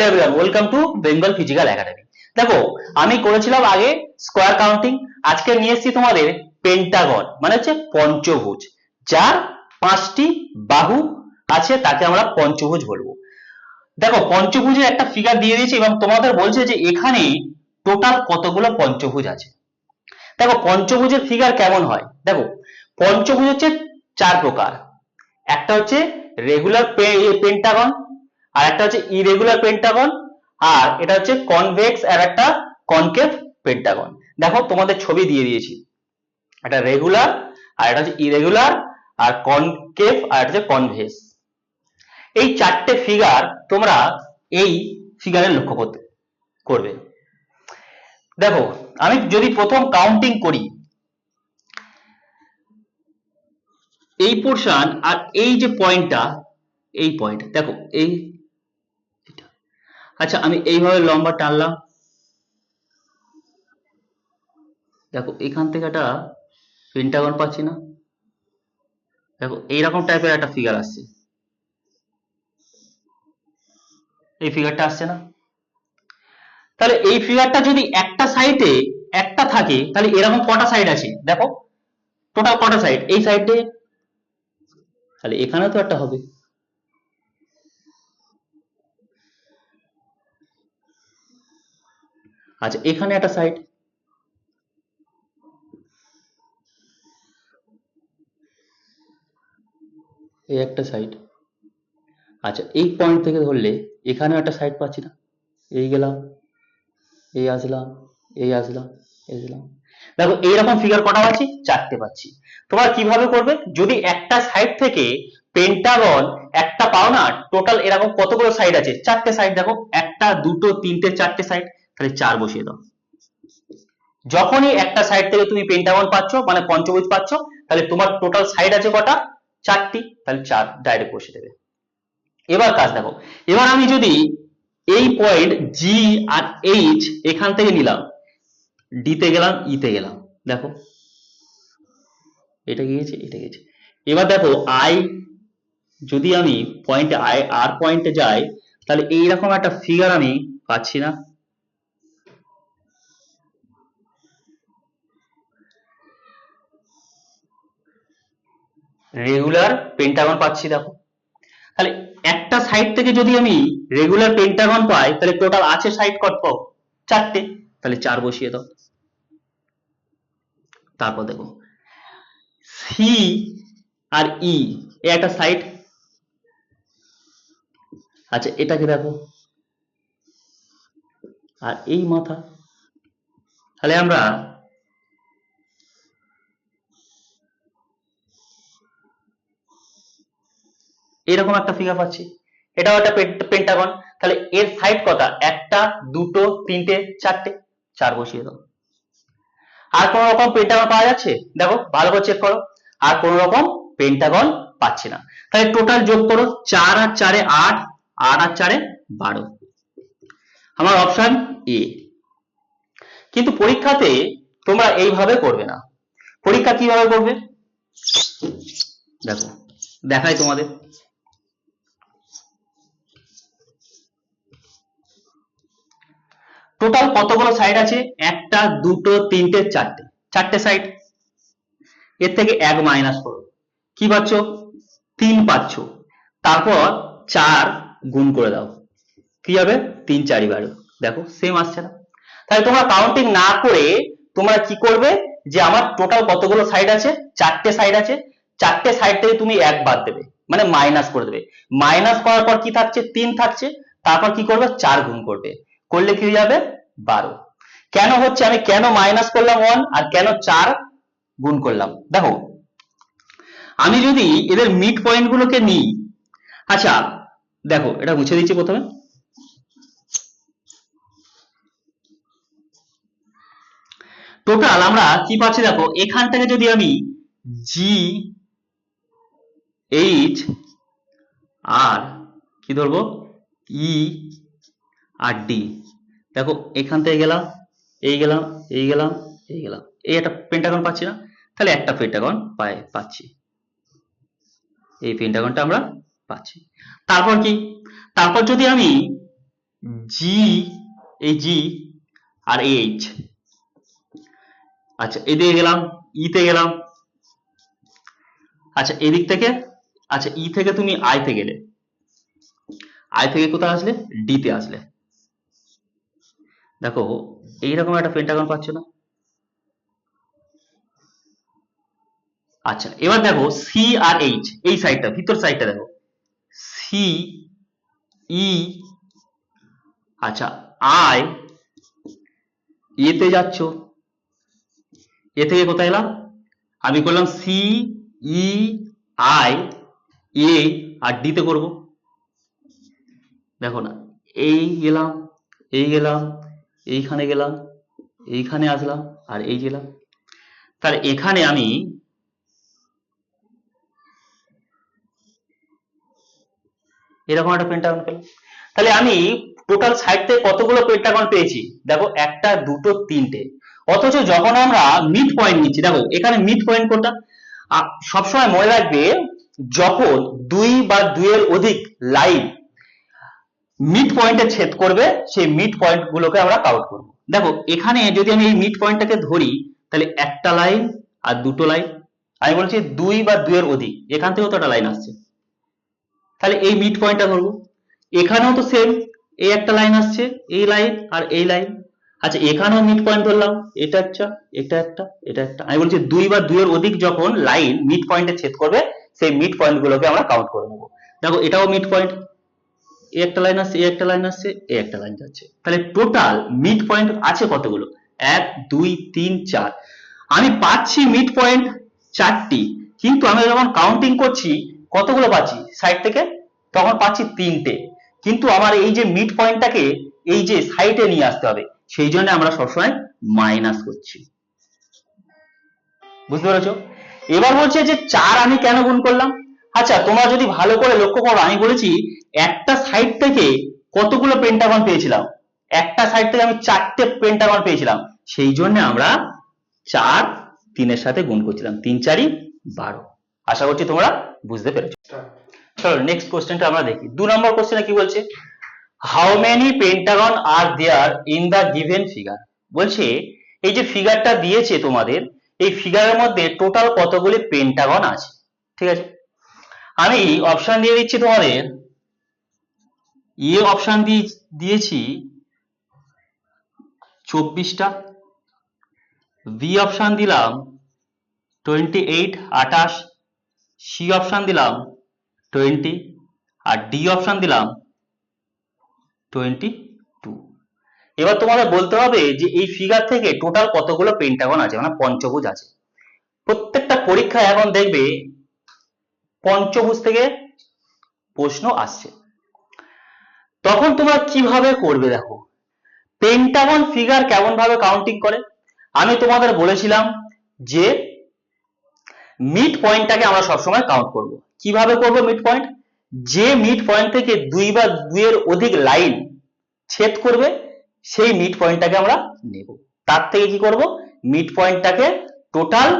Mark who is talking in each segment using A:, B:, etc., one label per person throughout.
A: Hello everyone welcome to Bengal physical academy দেখো, আমি করেছিলাম আগে স্কোয়ার কাউন্টিং আজকে নিয়ে এসেছি তোমাদের পেন্টাগন মানে হচ্ছে পঞ্চভুজ। যার পাঁচটি বাহু আছে, তাকে আমরা পঞ্চভুজ বলব। দেখো, পঞ্চভুজের একটা ফিগার দিয়ে দিয়েছি, এবং তোমাদের বলছে যে এখানে টোটাল কতগুলো পঞ্চভুজ আছে। দেখো, পঞ্চভুজের ফিগার কেমন হয়? দেখো, পঞ্চভুজ হচ্ছে চার প্রকার। একটা হচ্ছে রেগুলার পেন্টাগন আর একটা হচ্ছে ইরেগুলার পেন্টাগন আর এটা হচ্ছে কনভেক্স আর একটা কনকেভ পেন্টাগন দেখো তোমাদের ছবি দিয়ে দিয়েছি। একটা রেগুলার আর এটা হচ্ছে ইরেগুলার আর কনকেভ আর এটা হচ্ছে কনভেক্স এই চারটে ফিগার তোমরা এই ফিগারে লক্ষ্য করতে, করবে। দেখো, আমি যদি প্রথম কাউন্টিং করি, এই পোর্শন আর এই যে পয়েন্টটা এই পয়েন্ট দেখো, এই। আচ্ছা আমি এইভাবে লম্বা টানলাম। দেখো, এখান থেকে একটা পেন্টাগন পাচ্ছি না। দেখো, এইরকম টাইপের একটা ফিগার আসছে। এই ফিগারটা আসছে না। তাহলে এই ফিগারটা যদি একটা সাইডে একটা থাকে, তাহলে এরকম কটা সাইড আছে? দেখো টোটাল কটা সাইড এই সাইডে তাহলে এখানে তো একটা হবে। আচ্ছা এখানে একটা সাইড এই একটা সাইড আচ্ছা এই পয়েন্ট থেকে ধরলে এখানেও একটা সাইড পাচ্ছি না। এই গেলাম, এই আসলাম এই আসলাম আসলাম। দেখো, এইরকম ফিগার কটা পাচ্ছি? চারটে পাচ্ছি। তোমরা কীভাবে করবে? যদি একটা সাইড থেকে পেন্টাগন একটা পাও না টোটাল এরকম কতগুলো সাইড আছে? চারটে সাইড দেখো, একটা, দুটো, তিনটে, চারটে সাইড তাহলে চার বসিয়ে দাও। যখনই একটা সাইড থেকে তুমি পেন্টাগন পাচ্ছ মানে পঞ্চভুজ পাচ্ছ, তাহলে তোমার টোটাল সাইড আছে কটা? চারটি। তাহলে চার ডাইরেক্ট বসে দেবে। এবার কাজ দেখো। এবার আমি যদি এই পয়েন্ট জি আর এইচ এখান থেকে নিলাম ডিতে গেলাম ইতে গেলাম। দেখো। এটা গিয়েছে এটা গিয়েছে। এবার দেখো আই যদি আমি পয়েন্টে আই আর পয়েন্টে যাই, তাহলে এইরকম একটা ফিগার আমি পাচ্ছি না। রেগুলার পেন্টাগন পাচ্ছি দেখো। তাহলে একটা সাইড থেকে যদি আমি রেগুলার পেন্টাগন পাই, তাহলে টোটাল আছে সাইড কত চারটে। তাহলে চার বসিয়ে দাও। তারপর দেখো। সি আর ই এ একটা সাইড আচ্ছা এটাকে দেখো। আর এই মাথা। তাহলে আমরা এরকম একটা ফিগার পাচ্ছি। এটাও একটা পেন্টাগন তাহলে এর সাইড কটা? একটা, দুটো, তিনটে, চারটে। চার বসিয়ে দাও। আর কোন রকম পেন্টাগন পাওয়া যাচ্ছে? দেখো, ভালো করে চেক করো। আর কোন রকম পেন্টাগন পাচ্ছি না। তাহলে টোটাল যোগ করো, চার আর চারে আট আট আর চারে বারো। আমার অপশন এ কিন্তু পরীক্ষাতে তোমরা এইভাবে করবে না। পরীক্ষা কীভাবে করবে? দেখো, দেখাই তোমাদের। টোটাল কতগুলো সাইড আছে? একটা, দুটো, তিনটে, চারটে। চারটে সাইড এর থেকে এক মাইনাস করো। কি পাচ্ছ? তিন পাচ্ছ। তারপর চার গুণ করে দাও। কি হবে? তিন চারি বারো। দেখো সেম আসছে না। তাহলে তোমরা কাউন্টিং না করে তোমরা কি করবে? যে আমার টোটাল কতগুলো সাইড আছে? চারটে সাইড আছে। চারটে সাইড থেকে তুমি এক বাদ দেবে। মানে মাইনাস করে দেবে। মাইনাস করার পর কি থাকছে? তিন থাকছে। তারপর কি করবে? চার গুণ করবে। করলে কি যাবে? বারো। কেন হচ্ছে? আমি কেন মাইনাস করলাম ওয়ান আর কেন চার গুণ করলাম? দেখো, আমি যদি এদের মিড পয়েন্ট গুলোকে নিই আচ্ছা দেখো, এটা মুছে দিচ্ছি প্রথমে। টোটাল আমরা কি পাচ্ছি দেখো? এখান থেকে যদি আমি জি এইচ আর কি ধরবো? ই আর ডি দেখো, এখান থেকে গেলাম, এই গেলাম এই গেলাম এই গেলাম। এই একটা পেন্টাগন পাচ্ছি না? তাহলে একটা পেন্টাগন পাই, পাচ্ছি। এই পেন্টাগনটা আমরা পাচ্ছি। তারপর কি? তারপর যদি আমি জি এই জি আর এইচ আচ্ছা এদিকে গেলাম ইতে গেলাম। আচ্ছা এদিক থেকে আচ্ছা ই থেকে তুমি আই আইতে গেলে। আই থেকে কোথায় আসলে? ডি তে আসলে। দেখো, এইরকম একটা পেন্টাগন পাচ্ছ না? আচ্ছা এবার দেখো সি আর এইচ এই সাইডটা ভিতর সাইডটা দেখো। সি ই আচ্ছা আই এতে যাচ্ছ। এ থেকে কোথায় এলাম? আমি করলাম C E I A R D তে করব। দেখো না, এই গেলাম এই গেলাম এইখানে গেলাম, এইখানে আসলাম আর এই গেলাম। তাহলে এখানে আমি এরকম একটা পেন্টাগন পেলাম। তাহলে আমি টোটাল সাইড থেকে কতগুলো পেন্টাগন পেয়েছি? দেখো, একটা, দুটো, তিনটে। অথচ যখন আমরা মিড পয়েন্ট নিচ্ছি, দেখো, এখানে মিড পয়েন্ট কোনটা? সবসময় মনে রাখবে, যখন দুই বা দুইয়ের অধিক লাইন মিড পয়েন্টে ছেদ করবে, সেই মিড পয়েন্ট গুলোকে আমরা কাউন্ট করব। দেখো, এখানে যদি আমি এই মিড পয়েন্টটাকে ধরি, তাহলে একটা লাইন আর দুটো লাইন আমি বলছি দুই বা দুইয়ের অধিক, এখান থেকেও তো একটা লাইন আসছে। তাহলে এই মিড পয়েন্টটা ধরবো। এখানেও তো সেম এই একটা লাইন আসছে, এই লাইন আর এই লাইন আচ্ছা এখানেও মিড পয়েন্ট ধরলাম, এটা একটা এটা একটা এটা একটা। আমি বলছি দুই বা দুইয়ের অধিক যখন লাইন মিড পয়েন্টে ছেদ করবে, সেই মিড পয়েন্ট গুলোকে আমরা কাউন্ট করে নেব। দেখো, এটাও মিড পয়েন্ট এই একটা লাইন আসছে এই একটা লাইন আসছে এই একটা লাইন যাচ্ছে। তাহলে টোটাল মিড পয়েন্ট আছে কতগুলো? এক, দুই, তিন, চার। আমি পাচ্ছি মিড পয়েন্ট চারটি, কিন্তু আমি যখন কাউন্টিং করছি, কতগুলো পাচ্ছি? সাইড থেকে? তখন পাচ্ছি তিনটে। কিন্তু আমার এই যে মিড পয়েন্টটাকে এই যে সাইডে নিয়ে আসতে হবে, সেই জন্য আমরা সবসময় মাইনাস করছি। বুঝতে পেরেছ? এবার বলছে যে চার আমি কেন গুণ করলাম? আচ্ছা তোমরা যদি ভালো করে লক্ষ্য করো, আমি বলেছি একটা সাইড থেকে কতগুলো পেন্টাগন পেয়েছিলাম? একটা সাইড থেকে আমি চারটে পেন্টাগন পেয়েছিলাম। সেই জন্য আমরা চার তিনের সাথে গুণ করছিলাম। তিন চারই বারো। আশা করছি তোমরা বুঝতে পেরেছ। চলো নেক্সট কোশ্চেনটা আমরা দেখি। দু নম্বর কোশ্চেনে কি বলছে? How many pentagon are there in the given figure বলছে, এই যে ফিগারটা দিয়েছে তোমাদের, এই ফিগারের মধ্যে টোটাল কতগুলি পেন্টাগন আছে? ঠিক আছে? আমি অপশন দিয়ে দিচ্ছি তোমাদের এ অপশন দিয়ে, দিয়েছি চব্বিশটা। বি অপশন দিলাম টোয়েন্টি এইট আঠাশ। সি অপশন দিলাম টোয়েন্টি আর ডি অপশন দিলাম টোয়েন্টি টু এবার তোমাদের বলতে হবে যে এই ফিগার থেকে টোটাল কতগুলো পেন্টাগন আছে মানে পঞ্চভুজ আছে। প্রত্যেকটা পরীক্ষায় এখন দেখবে পঞ্চভুজ থেকে প্রশ্ন আসছে। তখন তোমরা কীভাবে করবে দেখো? পেন্টাগন ফিগার কেমন ভাবে কাউন্টিং করে? আমি তোমাদের বলেছিলাম যে মিড পয়েন্টটাকে আমরা সবসময় কাউন্ট করব। কীভাবে করব মিড পয়েন্ট যে মিড পয়েন্ট থেকে দুই বা দুইয়ের অধিক লাইন ছেদ করবে, সেই মিড পয়েন্টটাকে আমরা নেব। তার থেকে কি করব? মিড পয়েন্টটাকে টোটাল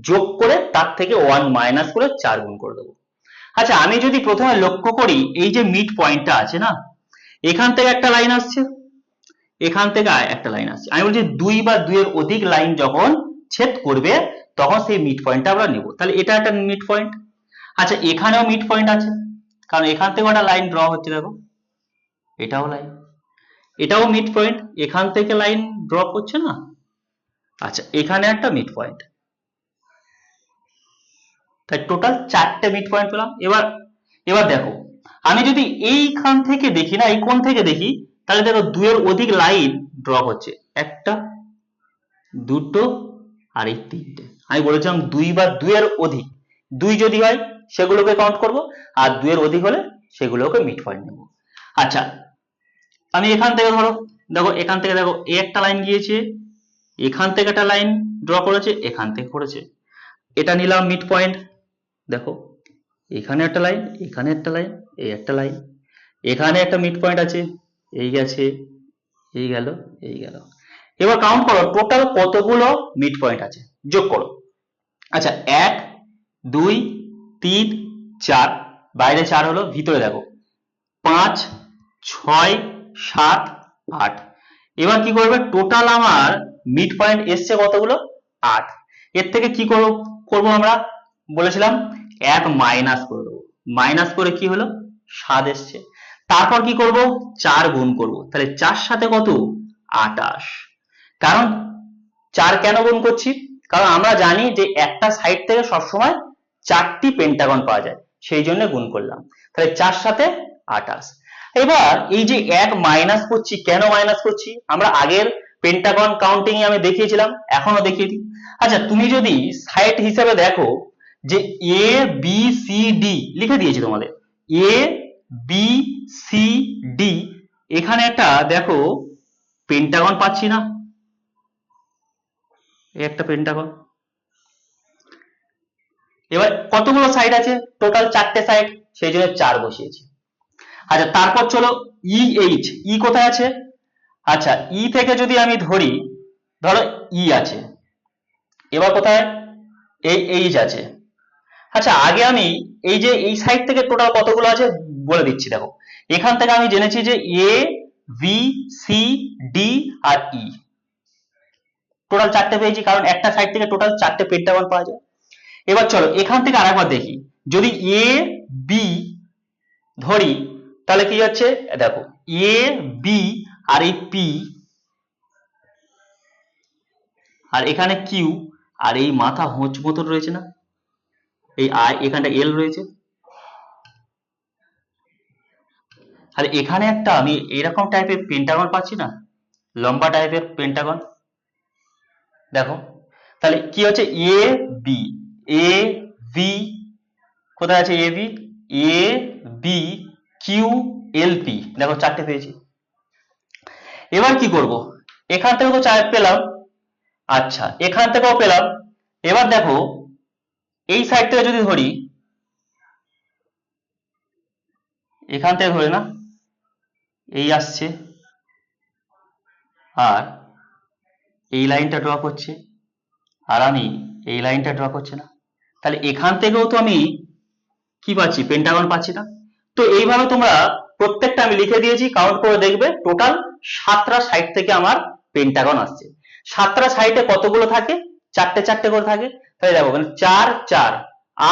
A: যোগ করে তার থেকে ওয়ান মাইনাস করে চার গুণ করে দেবো। আচ্ছা আমি যদি প্রথমে লক্ষ্য করি, এই যে মিড পয়েন্টটা আছে না এখান থেকে একটা লাইন আসছে, এখান থেকে একটা লাইন আসছে। আমি বলছি দুই বা দুইয়ের অধিক লাইন যখন ছেদ করবে, তখন সেই মিড পয়েন্টটা আমরা নেব। তাহলে এটা একটা মিড পয়েন্ট আচ্ছা এখানেও মিড পয়েন্ট আছে। কারণ এখান থেকে একটা লাইন ড্র হচ্ছে, দেখো। এটাও লাইন এটাও মিড পয়েন্ট এখান থেকে লাইন ড্র করছে না? আচ্ছা এখানে একটা মিড পয়েন্ট তাই টোটাল চারটে মিড পয়েন্ট পেলাম। এবার এবার দেখো আমি যদি এইখান থেকে দেখি না, এই কোণ থেকে দেখি, তাহলে দেখো দুইয়ের অধিক লাইন ড্র হচ্ছে। একটা, দুটো, আর এই তিনটে। আমি বলেছিলাম দুই বা দুইয়ের অধিক। দুই যদি হয়, সেগুলোকে কাউন্ট করব, আর দুইয়ের অধিক হলে সেগুলোকে মিড পয়েন্ট নেব। আচ্ছা আমি এখান থেকে ধরো, দেখো এখান থেকে দেখো, এ একটা লাইন গিয়েছে, এখান থেকে একটা লাইন ড্র করেছে, এখান থেকে করেছে। এটা নিলাম মিড পয়েন্ট দেখো। এখানে একটা লাইন এখানে একটা লাইন এই একটা লাইন এখানে একটা মিড পয়েন্ট আছে, এই গেছে, এই গেল এই গেল। এবার কাউন্ট করো টোটাল কতগুলো মিড পয়েন্ট আছে, যোগ করো। আচ্ছা এক, দুই, তিন, চার, বাইরে চার হলো, ভিতরে দেখো, পাঁচ, ছয়, সাত, আট। এবার কি করবে? টোটাল আমার মিড পয়েন্ট এসছে কতগুলো? আট। এর থেকে কি করব আমরা? বলেছিলাম এক মাইনাস করে দেবো। মাইনাস করে কি হলো? সাত এসছে। তারপর কি করব? চার গুণ করব। তাহলে চার সাথে কত? আটাশ। কারণ চার কেন গুণ করছি? কারণ আমরা জানি যে একটা সাইড থেকে সবসময় চারটি পেন্টাগন পাওয়া যায়। সেই জন্য গুণ করলাম। তাহলে চার সাথে আটাশ। এবার এই যে এক মাইনাস করছি, কেন মাইনাস করছি? আমরা আগের পেন্টাগন কাউন্টিং আমি দেখিয়েছিলাম এখনও দেখিয়ে দিই। আচ্ছা তুমি যদি সাইড হিসেবে দেখো যে এ বি সি ডি লিখে দিয়েছি তোমাদের। এ বি সি ডি এখানে একটা, দেখো পেন্টাগন পাচ্ছি না। একটা পেন্টাগন এবার কতগুলো সাইড আছে? টোটাল চারটে সাইড সেই জন্য চার বসিয়েছি। আচ্ছা তারপর চলো ই এইচ ই কোথায় আছে? আচ্ছা ই থেকে যদি আমি ধরি, ধরো ই আছে। এবার কোথায়? এই এইচ আছে। আচ্ছা আগে আমি এই যে এই সাইড থেকে টোটাল কতগুলো আছে বলে দিচ্ছি, দেখো। এখান থেকে আমি জেনেছি যে এ ভি সি ডি আর ই টোটাল চারটে পেয়েছি, কারণ একটা সাইড থেকে টোটাল চারটে পেন্টাগন পাওয়া যায়। এবার চলো, এখান থেকে আরেকবার দেখি। যদি এ বি ধরি, তাহলে কি হচ্ছে? দেখো এ বি আর এই পি আর এখানে কিউ আর এই মাথা হোঁচ মতন রয়েছে না? এই আই এখানটা এল রয়েছে। আর এখানে একটা আমি এরকম টাইপের পেন্টাগন পাচ্ছি না? লম্বা টাইপের পেন্টাগন দেখো, তাহলে কি হচ্ছে? এ বি এ বি কোথায় আছে A B A B Q L P দেখো, চারটে পেয়েছি। এবার কি করব? এখান থেকে তো চার পেলাম। আচ্ছা এখান থেকেও পেলাম। এবার দেখো এই সাইড থেকে যদি ধরি, এখান থেকে ধরে না, এই আসছে, আর এই লাইনটা ড্র করছে, আর আমি এই লাইনটা ড্র করছে না। তাহলে এখান থেকেও তো আমি কি পাচ্ছি? পেন্টাগন পাচ্ছি না। তো এইভাবে তোমরা প্রত্যেকটা আমি লিখে দিয়েছি কাউন্ট করে দেখবে টোটাল সাতটা সাইড থেকে আমার পেন্টাগন আসছে। সাতটা সাইডে কতগুলো থাকে? চারটে চারটে করে থাকে। দেখো মানে চার চার,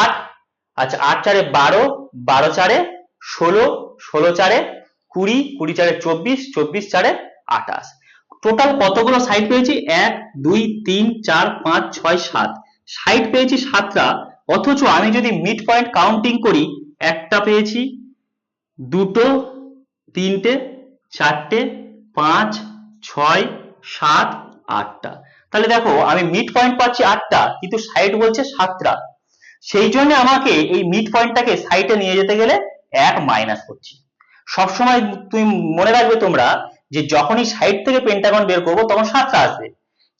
A: আট আচ্ছা আট চারে বারো বারো চারে ষোলো ষোলো চারে কুড়ি কুড়ি চারে চব্বিশ চব্বিশ চারে আঠাশ। টোটাল কতগুলো সাইড পেয়েছি? এক, দুই, তিন, চার, পাঁচ, ছয়, সাত। সাইড পেয়েছি সাতটা, অথচ আমি যদি মিড পয়েন্ট কাউন্টিং করি, একটা পেয়েছি, দুটো, তিনটে, চারটে, পাঁচ, ছয়, সাত, আটটা। তাহলে দেখো, আমি মিড পয়েন্ট পাচ্ছি আটটা, কিন্তু সাইড বলছে সাতটা। সেই জন্য আমাকে এই মিড পয়েন্টটাকে সাইডে নিয়ে যেতে গেলে এক মাইনাস করছি। সবসময় তুমি মনে রাখবে তোমরা যে যখনই সাইড থেকে পেন্টাগন বের করব, তখন সাতটা আসবে।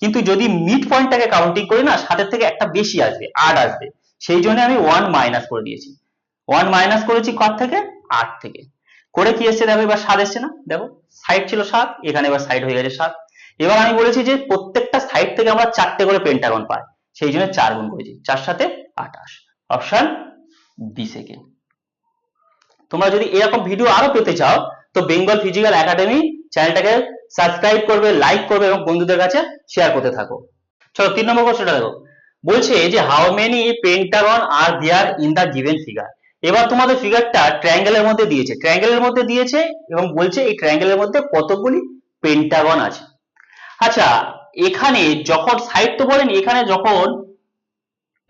A: কিন্তু যদি মিড পয়েন্টটাকে কাউন্টিং করি না, সাতের থেকে একটা বেশি আসবে, আট আসবে। সেই জন্য আমি ওয়ান মাইনাস করে দিয়েছি। ওয়ান মাইনাস করেছি কত থেকে? আট থেকে। করে কি এসছে দেখো, এবার সাত এসছে না? দেখো সাইড ছিল সাত, এখানে এবার সাইড হয়ে গেছে সাত। এবার আমি বলেছি যে প্রত্যেকটা সাইড থেকে আমরা চারটে করে পেন্টাগন পাই, সেই জন্য চার গুণ করেছি, চার সাথে আঠাশ। অপশন বি সেকেন্ড তোমরা যদি এরকম ভিডিও আরও পেতে চাও, তো বেঙ্গল ফিজিক্যাল একাডেমি চ্যানেলটাকে সাবস্ক্রাইব করবে লাইক করবে এবং বন্ধুদের কাছে শেয়ার করতে থাকো। চলো তিন নম্বর কোশ্চেনটা দেখো। বলছে যে how many pentagon are there in the given figure এবার তোমাদের ফিগারটা ট্রায়াঙ্গেলের মধ্যে দিয়েছে। ট্রায়াঙ্গেলের মধ্যে দিয়েছে এবং বলছে এই ট্রায়াঙ্গেলের মধ্যে কতগুলি পেন্টাগন আছে? আচ্ছা এখানে যখন তো বলেন, এখানে যখন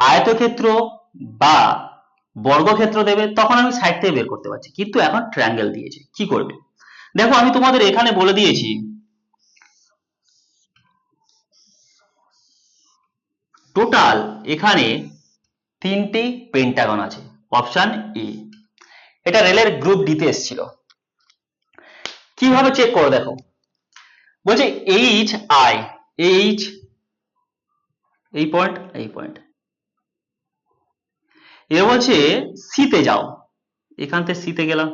A: আয়তক্ষেত্র বা বর্গক্ষেত্র দেবে, তখন আমি সাইড থেকে বের করতে পারছি। কিন্তু এখন ট্রায়াঙ্গেল দিয়েছে। কি করবে? দেখো, আমি তোমাদের এখানে বলে দিয়েছি টোটাল এখানে তিনটি পেন্টাগন আছে। অপশন এ এটা রেলের গ্রুপ ডিতে এসেছিল। কীভাবে চেক করো দেখো। বলছে এইচ আই এইচ এই পয়েন্ট এই পয়েন্ট এ বলছে সিতে যাও। এখান থেকে সিতে গেলাম।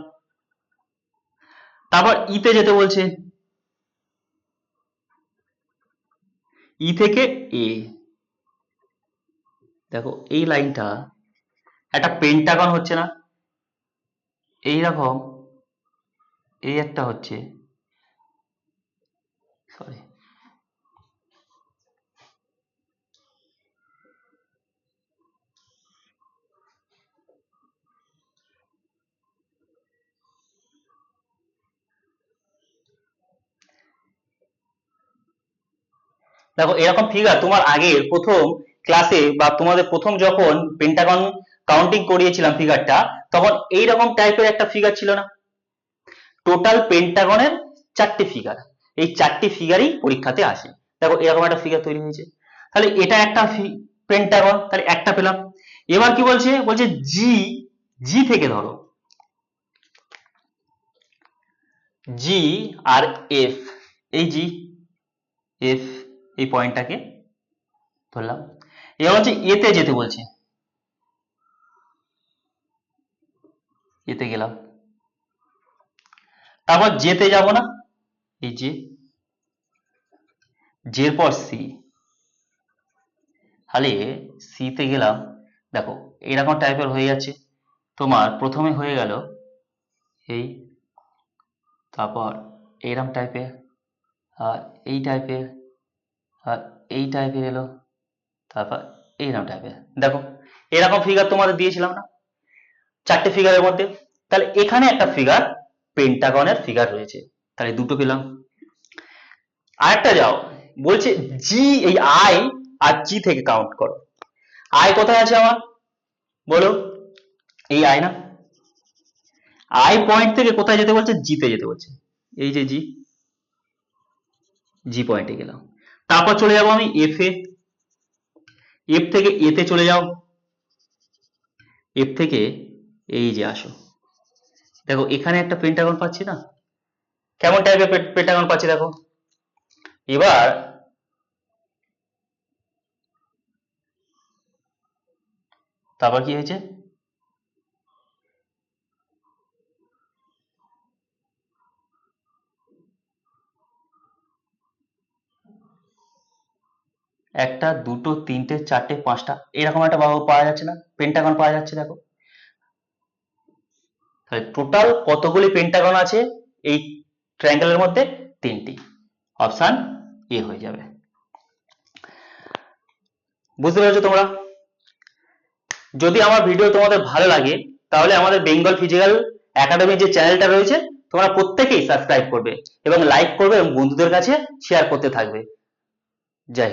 A: তারপর ইতে যেতে বলছে। ই থেকে এ দেখো, এই লাইনটা একটা পেন্টাগন হচ্ছে না? এই রকম, এই একটা হচ্ছে। সরি দেখো, এরকম ফিগার তোমার আগের প্রথম ক্লাসে বা তোমাদের প্রথম যখন পেন্টাগন কাউন্টিং করিয়েছিলাম ফিগারটা তখন এইরকম টাইপের একটা ফিগার ছিল না। টোটাল পেন্টাগনের চারটি ফিগার এই চারটি ফিগারই পরীক্ষাতে আসে। দেখো, এরকম একটা ফিগার তৈরি হয়েছে। তাহলে এটা একটা পেন্টাগন তাহলে একটা পেলাম। এবার কি বলছে? বলছে জি জি থেকে ধরো। জি আর এফ এই জি এফ এই পয়েন্টটাকে ধরলাম। এবার হচ্ছে এতে যেতে বলছে। এতে গেলাম। তারপর যেতে যাব না। এই যে, জের পর সি তাহলে সিতে গেলাম, দেখো এরকম টাইপের হয়ে যাচ্ছে। তোমার প্রথমে হয়ে গেল এই, তারপর এইরকম টাইপের আর এই টাইপের আর এই টাইপের এলো, তারপর এইরকম টাইপের দেখো, এরকম ফিগার তোমাদের দিয়েছিলাম না, চারটে ফিগারের মধ্যে। তাহলে এখানে একটা ফিগার পেন্টাগনের ফিগার রয়েছে। তাহলে দুটো পেলাম। আরেকটা যাও, বলছে জি এই আই আর জি থেকে কাউন্ট করো। আই কোথায় আছে আমার বলো, এই আই না? আই পয়েন্ট থেকে কোথায় যেতে বলছে? জিতে যেতে বলছে। এই যে জি জি পয়েন্টে গেলাম। তারপর চলে যাব আমি এফ এ। এফ থেকে এতে চলে যাও। এফ থেকে এই যে আসো। দেখো, এখানে একটা পেন্টাগন পাচ্ছি না? কেমন টাইপের পেন্টাগন পাচ্ছি দেখো? এবার তারপর কি হয়েছে? একটা, দুটো, তিনটে, চারটে, পাঁচটা, এরকম একটা বাহু পাওয়া যাচ্ছে না। পেন্টাগন পাওয়া যাচ্ছে দেখো। তাহলে টোটাল কতগুলি পেন্টাগন আছে? এই ট্রায়াঙ্গেলের মধ্যে তিনটি। অপশান এ হয়ে যাবে। বুঝতে পেরেছ তোমরা? যদি আমার ভিডিও তোমাদের ভালো লাগে, তাহলে আমাদের বেঙ্গল ফিজিক্যাল একাডেমি যে চ্যানেলটা রয়েছে, তোমরা প্রত্যেকেই সাবস্ক্রাইব করবে এবং লাইক করবে এবং বন্ধুদের কাছে শেয়ার করতে থাকবে। যাই